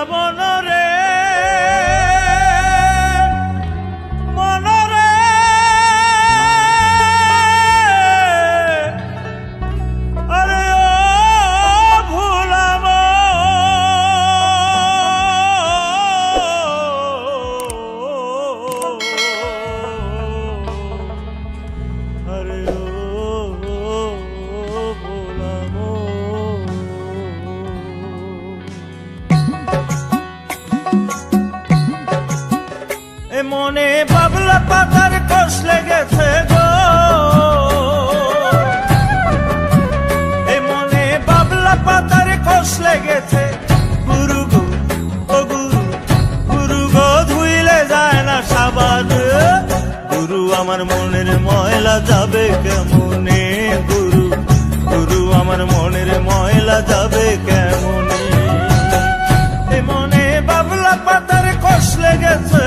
মনরে মনরে মনে বাবলা পাতার কষ লেগেছে গো। এ মনে বাবলা পাতার কষ লেগেছে। গুরু গো, ও গুরু গুরু গো, ধুইলে যায় না সাবান। গুরু, আমার মনের ময়লা যাবে কেমনে গুরু? গুরু, আমার মনের ময়লা যাবে কেমনে? মনে বাবলা পাতার কষ লেগেছে।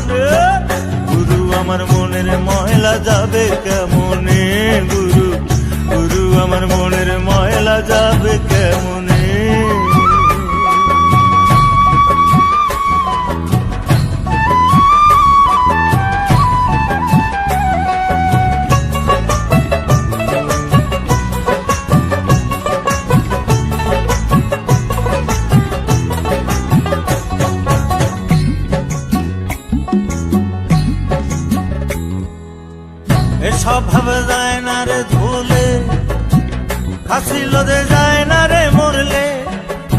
সাবান গুরু আমার মনের মহিলা যাবে কেমনে গুরু? গুরু আমার মনের মহিলা যাবে কেমনে ভাবে যায় না রে ধুলে, খাসি লোদে যায় না রে মরলে,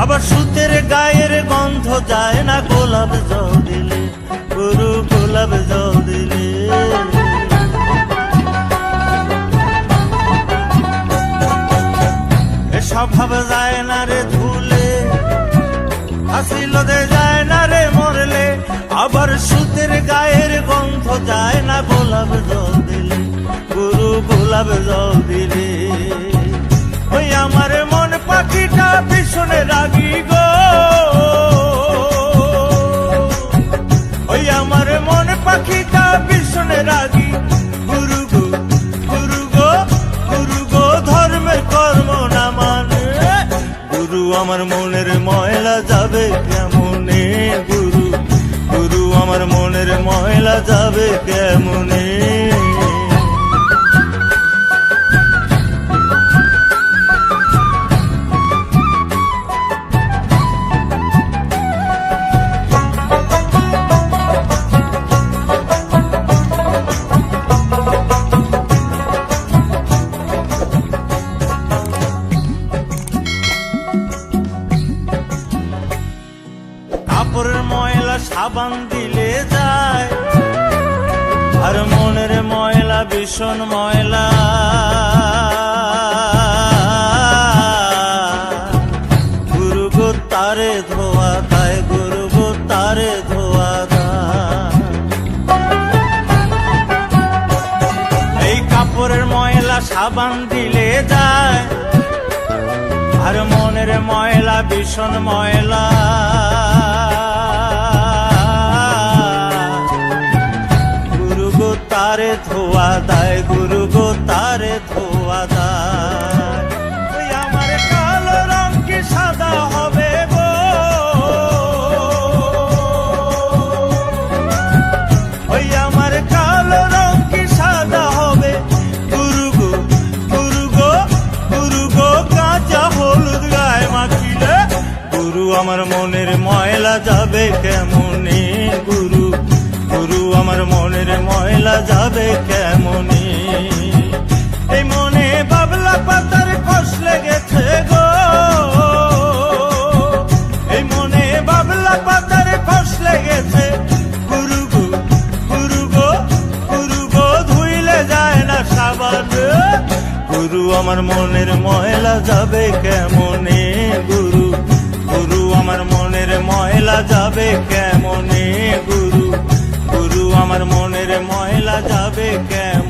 আবার সুতের গায়ের গন্ধ যায় না গোলাপ জল দিলে গরু গোলাপ জল। দিলে এসব ভাবে যায় না রে ধুলে হাসি যায় না রে মরলে, আবার সুতের গায়ের গন্ধ যায় না গোলাপ জল। দিলে গোলাপ জল দিলে। ওই আমার মন পাখিটা ভীষণে রাগি গো। ওই আমার মন পাখিটা ভীষণে রাগি। গুরু গুরু গো ধর্মের কর্ম না মানে। গুরু আমার মনের ময়লা যাবে কেমনে গুরু? গুরু আমার মনের ময়লা যাবে কেমনে? সাবান দিলে যায়। আর মনের ময়লা, ভীষণ ময়লা। তারে ধোয়া তারে ধোয়া এই কাপড়ের ময়লা সাবান দিলে যায়। আর মনের ময়লা, ভীষণ ময়লা। তারে ধোয়া দায় গুরু গো তারে ধোয়া না গুরু, আমার মনের ময়লা যাবে কেমনে? গুরু গুরু, আমার মনের ময়লা যাবে কেমনে? গুরু গুরু, আমার মনের ময়লা যাবে কেমনে?